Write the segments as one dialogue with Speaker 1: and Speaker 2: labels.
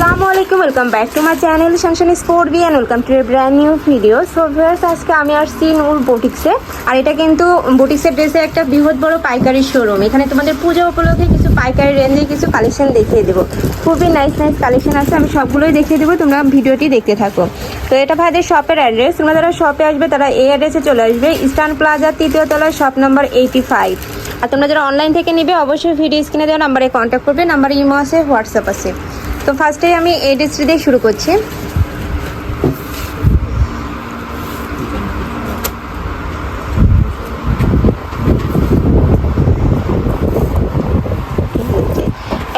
Speaker 1: আসসালামু welcome back to my channel Shanshan sport B and welcome to a brand new video so viewers আজকে আমি আসছি নূর বুটিক্সে, আর এটা কিন্তু বুটিক্সের ড্রেসের একটা বৃহৎ বড় পাইকারি শোরুম এখানে তোমাদের পূজা উপলক্ষে কিছু পাইকারি রেঞ্জে কিছু কালেকশন দেখিয়ে দেবো। খুবই নাইস নাইস কালেকশন আছে, আমি সবগুলোই দেখিয়ে দেবো, তোমরা ভিডিওটি দেখতে থাকো। তো এটা ভাইদের শপের অ্যাড্রেস তোমরা যারা শপে আসবে, তারা এই অ্যাড্রেসে চলে আসবে ইস্টার্ন প্লাজা তৃতীয় তলায় শপ নাম্বার এইটি ফাইভ আর তোমরা যারা অনলাইন থেকে নিবে, অবশ্যই ভিডিও স্ক্রিনে দেওয়া নাম্বারে কন্ট্যাক্ট করবে নাম্বার ইমো আছে হোয়াটসঅ্যাপ আছে। তো ফার্স্টেই আমি এই ড্রেসটি দিয়ে শুরু করছি।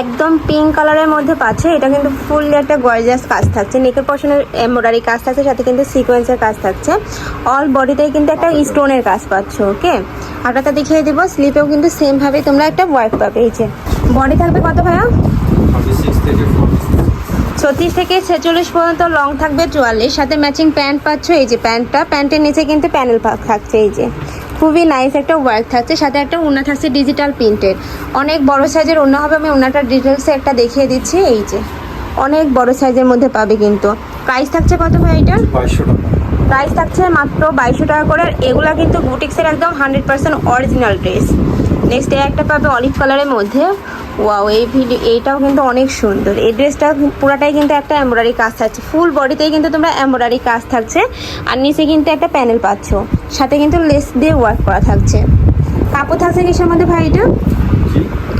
Speaker 1: একদম পিঙ্ক কালারের মধ্যে পাচ্ছে, এটা কিন্তু ফুললি একটা গর্জিয়াস কাজ থাকছে। নেকের পশনের এমব্রয়ডারি কাজ থাকছে, সাথে কিন্তু সিকোয়েন্সের কাজ থাকছে। অল বডিতেই কিন্তু একটা স্টোনের কাজ পাচ্ছ ওকে আটাটা দেখিয়ে দিব স্লিপেও কিন্তু সেম ভাবে তোমরা একটা ওয়ার্ক পাবে, এই যে। বডি থাকবে কত ভাইয়া? ছত্রিশ থেকে ছেচল্লিশ পর্যন্ত লং থাকবে চুয়াল্লিশ। সাথে ম্যাচিং প্যান্ট পাচ্ছ এই যে প্যান্টটা প্যান্টের নিচে কিন্তু প্যানেল থাকছে এই যে। খুবই নাইস একটা ওয়ার্ক থাকছে। সাথে একটা ওনা থাকছে ডিজিটাল প্রিন্টের অনেক বড় সাইজের ওনা হবে আমি ওনাটার ডিটেলসে একটা দেখিয়ে দিচ্ছি এই যে। অনেক বড় সাইজের মধ্যে পাবে কিন্তু। প্রাইস থাকছে কত ভাই
Speaker 2: বাইশশো টাকা।
Speaker 1: প্রাইস থাকছে মাত্র বাইশশো টাকা করে। আর এগুলা কিন্তু বুটিক্সের একদম hundred percent original dress next এ একটা পাবে অলিভ কালারের মধ্যে। ওয়াও এই ভিডিও এইটাও কিন্তু অনেক সুন্দর। এই ড্রেসটা পুরাটাই কিন্তু একটা এমব্রয়ডারি কাজ থাকছে। ফুল বডিতেই কিন্তু তোমরা এমব্রয়ডারি কাজ থাকছে। আর নিচে কিন্তু একটা প্যানেল পাচ্ছ। সাথে কিন্তু লেস দিয়ে ওয়ার্ক করা থাকছে। কাপড় থাকছে কিসের মধ্যে ভাই এটা?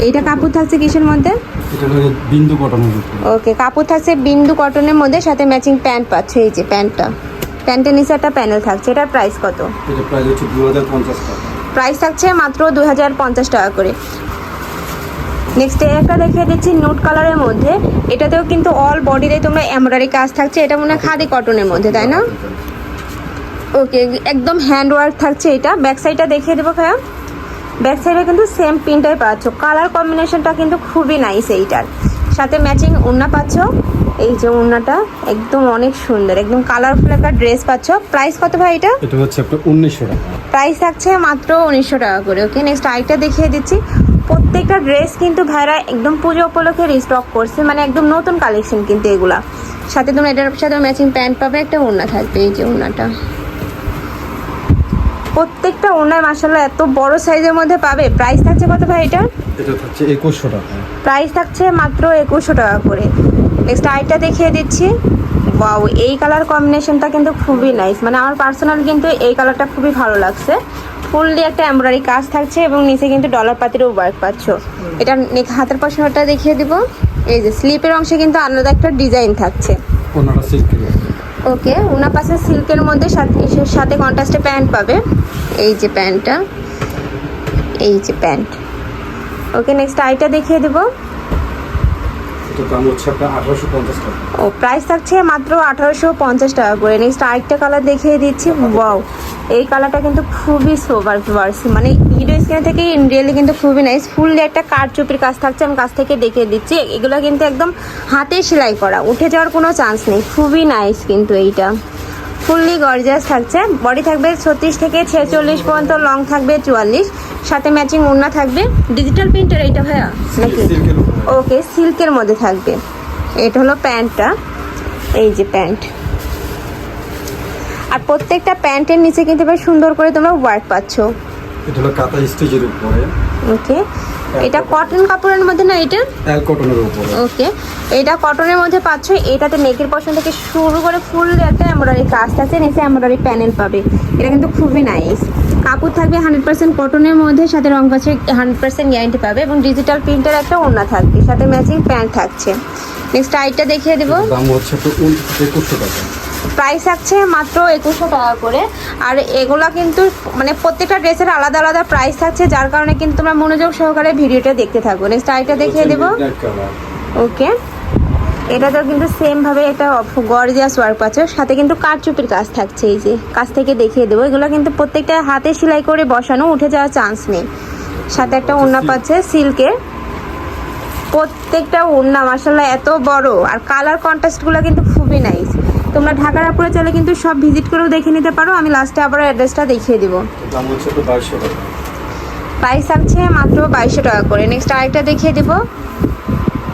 Speaker 1: এইটা কাপড় থাকছে কিসের মধ্যে?
Speaker 2: বিন্দু কটনের
Speaker 1: ওকে কাপড় থাকছে বিন্দু কটনের মধ্যে সাথে ম্যাচিং প্যান্ট পাচ্ছ। এই যে প্যান্টটা প্যান্টের নিচে একটা প্যানেল থাকছে। এটার প্রাইস কত?
Speaker 2: প্রাইস হচ্ছে
Speaker 1: প্রাইস থাকছে মাত্র দু হাজার পঞ্চাশ টাকা করে। নেক্সট একটা দেখিয়ে দিচ্ছি নুট কালারের মধ্যে। এটাতেও কিন্তু অল বডিতে তোমরা এমব্রয়ডারি কাজ থাকছে। এটা মনে হয় খাদি কটনের মধ্যে তাই না? ওকে একদম হ্যান্ড ওয়ার্ক থাকছে এটা। ব্যাক সাইডটা দেখিয়ে দেবো ভাইয়া। ব্যাক সাইডে কিন্তু সেম প্রিন্টাই পাচ্ছ। কালার কম্বিনেশনটা কিন্তু খুবই নাইস এইটার। সাথে ম্যাচিং উন্না পাচ্ছ। এই যে উন্নাটা একদম অনেক সুন্দর। একদম কালারফুল একটা ড্রেস পাচ্ছ। প্রাইস কত ভাই এটা?
Speaker 2: এটা হচ্ছে আপনার উনিশশো টাকা।
Speaker 1: প্রাইস থাকছে মাত্র উনিশশো টাকা করে। ওকে নেক্সট আরেকটা দেখিয়ে দিচ্ছি। প্রত্যেকটা ড্রেস কিন্তু ভাইরা একদম পুজো উপলক্ষে রিস্টক করছে মানে একদম নতুন কালেকশন কিন্তু এগুলা। সাথে তোমরা এটার সাথে ম্যাচিং প্যান্ট পাবে একটা ওড়না থাকবে এই যে ওড়নাটা। প্রত্যেকটা ওড়নায় মাসাল্লাহ এত বড় সাইজের মধ্যে পাবে। প্রাইস থাকছে কত ভাই এটা
Speaker 2: এটা হচ্ছে একুশশো টাকা।
Speaker 1: প্রাইস থাকছে মাত্র একুশশো টাকা করে। নেক্সট আরেকটা দেখিয়ে দিচ্ছি। ওয়াও এই কালার কম্বিনেশনটা কিন্তু খুবই নাইস মানে আমার পার্সোনাল কিন্তু এই কালারটা খুবই ভালো লাগছে। ফুললি একটা এমব্রয়ডারি কাজ থাকছে এবং নিচে কিন্তু ডলার পাতিরও ওয়ার্ক পাচ্ছ। এটা হাতের পশনটা দেখিয়ে দিব। এই যে স্লিপের অংশে কিন্তু আলাদা একটা ডিজাইন থাকছে। ওকে ওনার পাশে সিল্কের মধ্যে সাথে কন্ট্রাস্টে প্যান্ট পাবে। এই যে প্যান্টটা এই যে প্যান্ট ওকে নেক্সট আইটা দেখিয়ে দেবো। ও প্রাইস থাকছে মাত্র আঠারোশো পঞ্চাশ টাকা করে। নেক্সট আরেকটা কালার দেখিয়ে দিচ্ছি। ওয়াও এই কালারটা কিন্তু খুবই সোবার ভার্সি মানে ভিডিও স্ক্রিনে থেকে রিয়েলি কিন্তু খুবই নাইস ফুললি একটা কারচুপির কাজ থাকছে আমি কাছ থেকে দেখিয়ে দিচ্ছি। এগুলো কিন্তু একদম হাতে সেলাই করা উঠে যাওয়ার কোনো চান্স নেই। খুবই নাইস কিন্তু এইটা। ফুললি গর্জিয়াস থাকছে। বডি থাকবে ছত্রিশ থেকে ছেচল্লিশ পর্যন্ত লং থাকবে চুয়াল্লিশ। সাথে ম্যাচিং ওড়না থাকবে। ডিজিটাল প্রিন্টার এইটা ভাইয়া? নাকি ওকে সিল্কের মধ্যে থাকবে। এটা হলো প্যান্টটা। এই যে প্যান্ট। আর প্রত্যেকটা প্যান্টের নিচে কিন্তু বেশ সুন্দর করে তোমরা ওয়ার্ক পাচ্ছ।
Speaker 2: এটা হলো কাতা স্টেজের উপরে।
Speaker 1: ওকে এটা কটন কাপড়ের মধ্যে না এটা?
Speaker 2: কটনের উপরে।
Speaker 1: ওকে এটা কটনের মধ্যে পাচ্ছ এটাতে নেকের পশন থেকে শুরু করে ফুল একটা এমব্রয়ডারি কাজ আছে নিচে এমব্রয়ডারি প্যানেল পাবে। এটা কিন্তু খুবই নাইস কাপড় থাকবে হান্ড্রেড পার্সেন্ট কটনের মধ্যে সাথে রং পাচ্ছে হান্ড্রেড পার্সেন্ট গ্যারান্টি পাবে এবং ডিজিটাল প্রিন্টের একটা ওড়না থাকবে সাথে ম্যাচিং প্যান্ট থাকছে। নেক্সট আইটা দেখিয়ে দেবো।
Speaker 2: দাম হচ্ছে একুশশো টাকা।
Speaker 1: প্রাইস আছে মাত্র একুশশো টাকা করে। আর এগুলা কিন্তু মানে প্রত্যেকটা ড্রেসের আলাদা আলাদা প্রাইস থাকছে যার কারণে কিন্তু তোমরা মনোযোগ সহকারে ভিডিওটা দেখতে থাকো। নেক্সট আইটা দেখিয়ে দেবো। ওকে এটাতেও কিন্তু সেম ভাবে একটা গর্জিয়াস ওয়ার্ক পাচ্ছে সাথে কিন্তু কারচুপির কাজ থাকছে এই যে কাজ থেকে দেখিয়ে দেবো। এগুলো কিন্তু প্রত্যেকটা হাতে সেলাই করে বসানো উঠে যাওয়ার চান্স নেই। সাথে একটা ওড়না পাচ্ছে সিল্কের প্রত্যেকটা ওড়না মাসাল্লাহ এত বড়। আর কালার কন্ট্রাস্টগুলো কিন্তু খুবই নাইস তোমরা ঢাকার আপুরে চলে কিন্তু সব ভিজিট করেও দেখে নিতে পারো। আমি লাস্টে আবার অ্যাড্রেসটা দেখিয়ে দিব। প্রাইস থাকছে মাত্র বাইশশো টাকা করে। নেক্সট আরেকটা দেখিয়ে দেবো।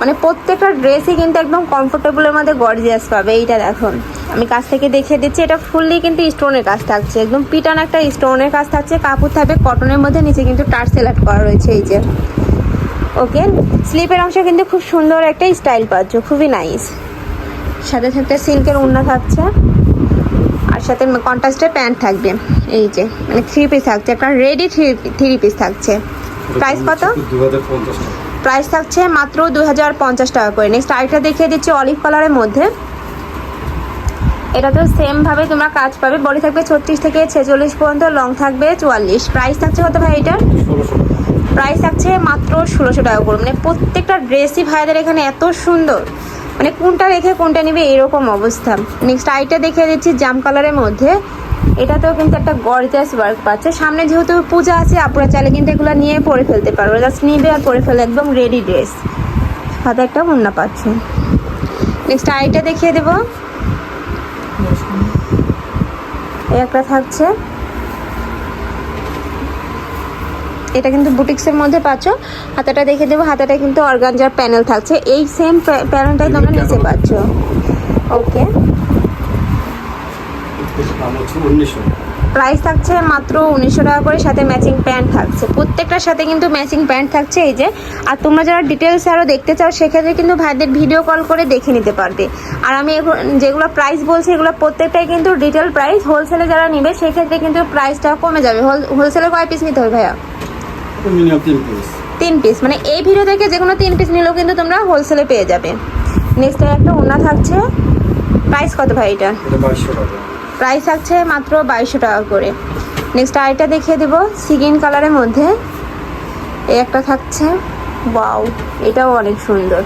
Speaker 1: মানে প্রত্যেকটা ড্রেসই কিন্তু একদম কমফোর্টেবলের মধ্যে গর্জিয়াস পাবে। এইটা দেখুন। আমি কাছ থেকে দেখিয়ে দিচ্ছি। এটা ফুললি কিন্তু স্টোনের কাজ থাকছে। একদম পিটান একটা স্টোনের কাজ থাকছে। কাপড় থাকবে কটনের মধ্যে নিচে কিন্তু টার সেলেক্ট করা রয়েছে এই যে। ওকে স্লিপের অংশ কিন্তু খুব সুন্দর একটা স্টাইল পাচ্ছ। খুবই নাইস সাথে সাথে সিল্কের উন্না থাকছে। আর সাথে কন্ট্রাস্টের প্যান্ট থাকবে। এই যে মানে থ্রি পিস থাকছে। একটা রেডি থ্রি থ্রি পিস থাকছে। প্রাইস কত? প্রাইস থাকছে মাত্র দুই হাজার পঞ্চাশ টাকা করে। নেক্সট আরেকটা দেখিয়ে দিচ্ছি অলিভ কালারের মধ্যে। এটা তো সেম ভাবে তোমরা কাজ পাবে। বডি থাকবে ছত্রিশ থেকে ছেচল্লিশ পর্যন্ত লং থাকবে চুয়াল্লিশ। প্রাইস থাকছে কত ভাই এটার? প্রাইস থাকছে মাত্র ষোলোশো টাকা করে। মানে প্রত্যেকটা ড্রেসই ভাইদের এখানে এত সুন্দর। মানে কোনটা রেখে কোনটা নিবে এরকম অবস্থা। নেক্সট আইটা দেখিয়ে দিচ্ছি জাম কালারের মধ্যে। এটাতেও কিন্তু একটা গর্জাস ওয়ার্ক পাচ্ছে। সামনে যেহেতু পূজা আছে আপনারা চাইলে কিন্তু এগুলো নিয়ে পরে ফেলতে পারবে। জাস্ট নিবে আর পরে ফেলে একদম রেডি ড্রেস হাতে একটা মুন্না পাচ্ছে। নেক্সট আইটা দেখিয়ে দেবো। একটা থাকছে। এটা কিন্তু বুটিক্সের মধ্যে পাচ্ছ। হাতাটা দেখে দেবো হাতাটা কিন্তু অর্গানজার প্যানেল থাকছে। এই সেম প্যানেলটাই তোমরা নিচে পাচ্ছ। ওকে। প্রাইস থাকছে মাত্র উনিশশো টাকা করে সাথে ম্যাচিং প্যান্ট থাকছে। প্রত্যেকটার সাথে কিন্তু ম্যাচিং প্যান্ট থাকছে এই যে। আর তোমরা যারা ডিটেলস আরও দেখতে চাও সেক্ষেত্রে কিন্তু ভাইদের ভিডিও কল করে দেখে নিতে পারবে। আর আমি যেগুলো প্রাইস বলছি এগুলো প্রত্যেকটাই কিন্তু ডিটেল প্রাইস হোলসেলে যারা নেবে সেক্ষেত্রে কিন্তু প্রাইসটা কমে যাবে। হোলসেলে কয় পিস নিতে হবে ভাইয়া?
Speaker 2: তিন পিস
Speaker 1: তিন পিস মানে এই ভিডিও থেকে যে কোনো তিন পিস নিলেও কিন্তু তোমরা হোলসেলে পেয়ে যাবে। নেক্সট একটা ওনা থাকছে। প্রাইস কত ভাই এটা? প্রাইস থাকছে মাত্র বাইশশো টাকা করে। নেক্সট আরেকটা দেখিয়ে দেবো সিগিন কালারের মধ্যে। এই একটা থাকছে। ওয়াও এটাও অনেক সুন্দর।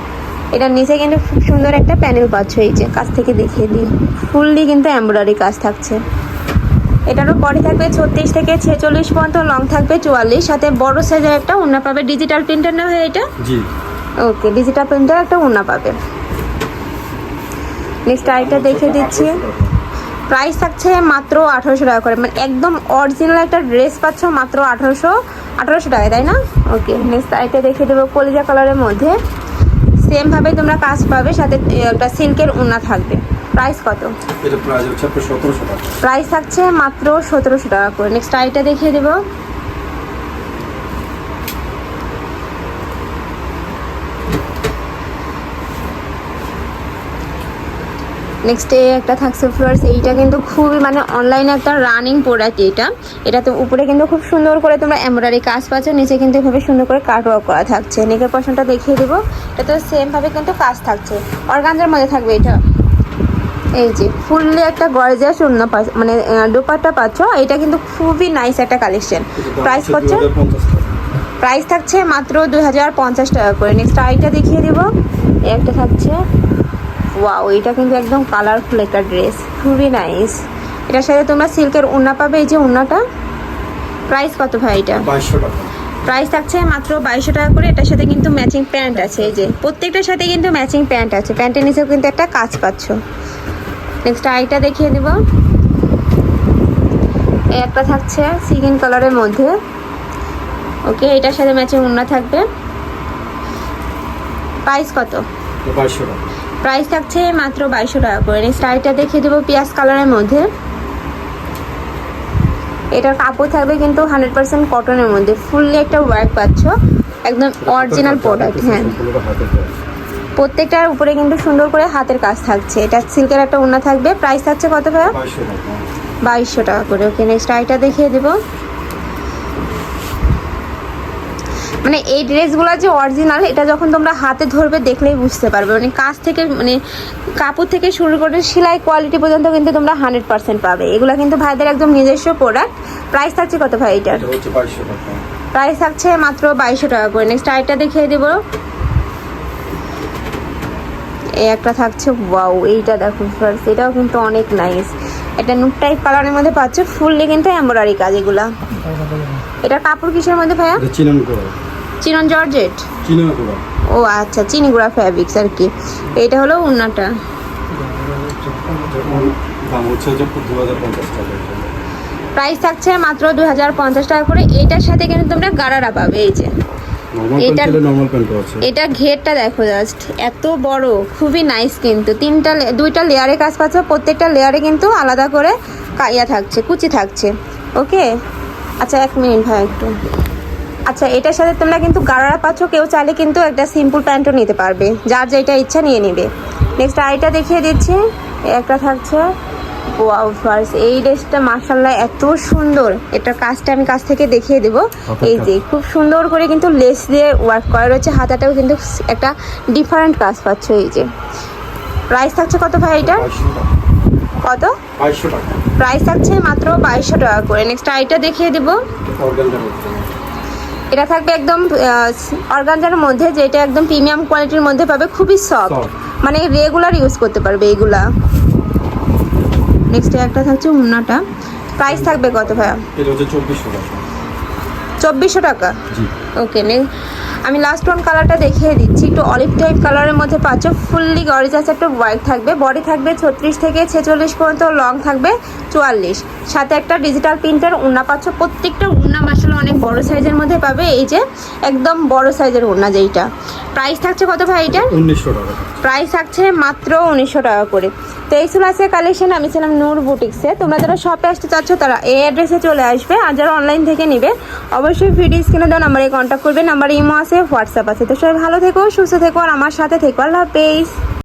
Speaker 1: এটার নিচে কিন্তু খুব সুন্দর একটা প্যানেল পাচ্ছ এই যে কাছ থেকে দেখিয়ে দিই। ফুললি কিন্তু এমব্রয়ডারি কাজ থাকছে। এটারও বডি থাকবে ছত্রিশ থেকে ছেচল্লিশ পর্যন্ত লং থাকবে চুয়াল্লিশ। সাথে বড় সাইজের একটা উন্না পাবে। ডিজিটাল প্রিন্টার না হয় এটা?
Speaker 2: জি।
Speaker 1: ওকে ডিজিটাল প্রিন্টার একটা উন্না পাবে। নেক্সট আরেকটা দেখে দিচ্ছি। প্রাইস থাকছে মাত্র আঠারোশো টাকা করে। মানে একদম অরিজিনাল একটা ড্রেস পাচ্ছ মাত্র আঠারোশো আঠারোশো টাকায় তাই না? ওকে নেক্সট আরেকটা দেখে দেবো কলিজা কালারের মধ্যে। সেমভাবে তোমরা কাজ পাবে সাথে একটা সিল্কের উন্না থাকবে। প্রাইস কত?
Speaker 2: এটা প্রাইস হচ্ছে আপনার সতেরোশো টাকা।
Speaker 1: প্রাইস থাকছে মাত্র সতেরোশো টাকা করে। নেক্সট আইটা দেখিয়ে দেবো। নেক্সট একটা থাকছে ফ্লোয়ার্স এইটা কিন্তু খুবই মানে অনলাইনে একটা রানিং প্রোডাক্ট এটা। এটা তো উপরে কিন্তু খুব সুন্দর করে তোমরা এমব্রয়ডারি কাজ পাচ্ছ নিচে কিন্তু এভাবে সুন্দর করে কাট ওয়ার্ক করা থাকছে। নেকের পশনটা দেখিয়ে দেবো। এটা তো সেমভাবে কিন্তু কাজ থাকছে। অর্গানজার মধ্যে থাকবে এটা। এই যে ফুললি একটা গর্জিয়াস অন্য মানে দোপাট্টা পাচ্ছ এটা কিন্তু খুবই নাইস একটা কালেকশন প্রাইস
Speaker 2: টাকা।
Speaker 1: প্রাইস থাকছে মাত্র দুই হাজার পঞ্চাশ টাকা করে। নেক্সট আইটা দেখিয়ে দেব। একটা থাকছে। ওয়াও এটা কিন্তু একদম কালারফুল একটা ড্রেস খুবই নাইস এটার সাথে তোমরা সিল্কের উন্না পাবে এই যে উন্নাটা। প্রাইস কত ভাই এটা? প্রাইস থাকছে মাত্র বাইশশো টাকা করে। এটার সাথে কিন্তু ম্যাচিং প্যান্ট আছে এই যে। প্রত্যেকটার সাথে কিন্তু ম্যাচিং প্যান্ট আছে। প্যান্টের নিচেও কিন্তু একটা কাজ পাচ্ছ। নেক্সট আইটা দেখিয়ে দেব। এই একটা থাকছে সিগিন কালারের মধ্যে। ওকে এটার সাথে ম্যাচিং উন্না থাকবে। প্রাইস কত? প্রাইস থাকছে মাত্র বাইশশো টাকা করে। নেক্সট আইটা দেখিয়ে দেবো পেঁয়াজ কালারের মধ্যে। এটার কাপড় থাকবে কিন্তু হান্ড্রেড পার্সেন্ট কটনের মধ্যে। ফুললি একটা ওয়ার্ক পাচ্ছ। একদম অরিজিনাল প্রোডাক্ট হ্যাঁ। প্রত্যেকটার উপরে কিন্তু সুন্দর করে হাতের কাজ থাকছে। এটা সিল্কের একটা উন্না থাকবে। প্রাইস থাকছে কত ভাইয়া?
Speaker 2: বাইশশো টাকা
Speaker 1: করে। ওকে নেক্সট আইটা দেখিয়ে দেবো। মানে এই ড্রেসগুলো যে অরিজিনাল এটা যখন তোমরা হাতে ধরবে দেখলেই বুঝতে পারবে। মানে কাজ থেকে মানে কাপড় থেকে শুরু করে সেলাই কোয়ালিটি পর্যন্ত কিন্তু তোমরা হান্ড্রেড পার্সেন্ট পাবে। এগুলো কিন্তু ভাইদের একদম নিজস্ব প্রোডাক্ট প্রাইস থাকছে কত ভাই এটার? প্রাইস থাকছে মাত্র বাইশশো টাকা করে। নেক্সট আইটা দেখিয়ে দেবো। একটা থাকছে ওয়াও এইটা দেখো ফার্স্ট এটাও কিন্তু অনেক নাইস এটা নুট টাইপ কালারের মধ্যে পাচ্ছ ফুললি কিন্তু এমব্রয়ডারি কাজ এগুলা। এটা কাপড় কিসের মধ্যে ভাইয়া?
Speaker 2: চিনান
Speaker 1: জর্জেট? ও আচ্ছা চিনি চিনিগুড়া ফ্যাব্রিক্স আর কি। এটা হলো উন্নাটা। প্রাইস থাকছে মাত্র দুই হাজার পঞ্চাশ টাকা করে। এইটার সাথে কিন্তু তোমরা গারারা পাবে এই যে। এটা- এটা ঘেরটা দেখো জাস্ট এত বড় খুবই নাইস কিন্তু। তিনটা দুইটা লেয়ারে কাজ পাচ্ছ প্রত্যেকটা লেয়ারে কিন্তু আলাদা করে কাইয়া থাকছে কুচি থাকছে। ওকে? আচ্ছা এক মিনিট ভাই একটু। আচ্ছা এটার সাথে তোমরা কিন্তু গাড়ারা পাচ্ছ কেউ চাইলে কিন্তু একটা সিম্পল প্যান্টও নিতে পারবে। যার যেটা ইচ্ছা নিয়ে নেবে। নেক্সট আইটা দেখিয়ে দিচ্ছি। একটা থাকছে ওয়াও ফার্স্ট এই ড্রেসটা মার্শাল্লাহ এত সুন্দর। এটার কাজটা আমি কাছ থেকে দেখিয়ে দেবো। এই যে খুব সুন্দর করে কিন্তু লেস দিয়ে ওয়ার্ক করা রয়েছে। হাতাটাও কিন্তু একটা ডিফারেন্ট কাজ পাচ্ছ এই যে। প্রাইস থাকছে কত ভাই এটা কত? প্রাইস থাকছে মাত্র বাইশশো টাকা করে। নেক্সট আইটা দেখিয়ে দেবো। এটা থাকবে একদম অর্গানজার মধ্যে যেটা একদম প্রিমিয়াম কোয়ালিটির মধ্যে পাবে। খুবই সফট মানে রেগুলার ইউজ করতে পারবে এগুলা নেক্সট একটা থাকছে উন্নাটা। প্রাইস থাকবে কত ভাইয়া?
Speaker 2: চব্বিশশো টাকা।
Speaker 1: ওকে নে আমি লাস্ট ওয়ান কালারটা দেখিয়ে দিচ্ছি। একটু অলিভ টাইপ কালারের মধ্যে পাচ্ছ। ফুললি গরিজাস একটা হোয়াইট থাকবে। বডি থাকবে ছত্রিশ থেকে ছেচল্লিশ পর্যন্ত লং থাকবে চুয়াল্লিশ। সাথে একটা ডিজিটাল প্রিন্টার উন্না পাচ্ছ। প্রত্যেকটা উন্না মাসালা অনেক বড় সাইজের মধ্যে পাবে। এই যে একদম বড় সাইজের উন্না যেইটা। প্রাইস থাকছে কত ভাই এটার?
Speaker 2: উনিশশো টাকা।
Speaker 1: প্রাইস থাকছে মাত্র উনিশশো টাকা করে। তো এই ছিল আছে কালেকশন আমি ছিলাম নূর বুটিক্সে তোমরা যারা শপে আসতে চাচ্ছ, তারা এই অ্যাড্রেসে চলে আসবে। আর যারা অনলাইন থেকে নিবে, অবশ্যই ভিডিও স্ক্রিনে দেওয়া নাম্বারে কন্ট্যাক্ট করবে। নাম্বার ইমো আছে হোয়াটসঅ্যাপ আছে। তো সবাই ভালো থেকো, সুস্থ থেকো, আর আমার সাথে থেকো। আল্লাহ হাফেজ।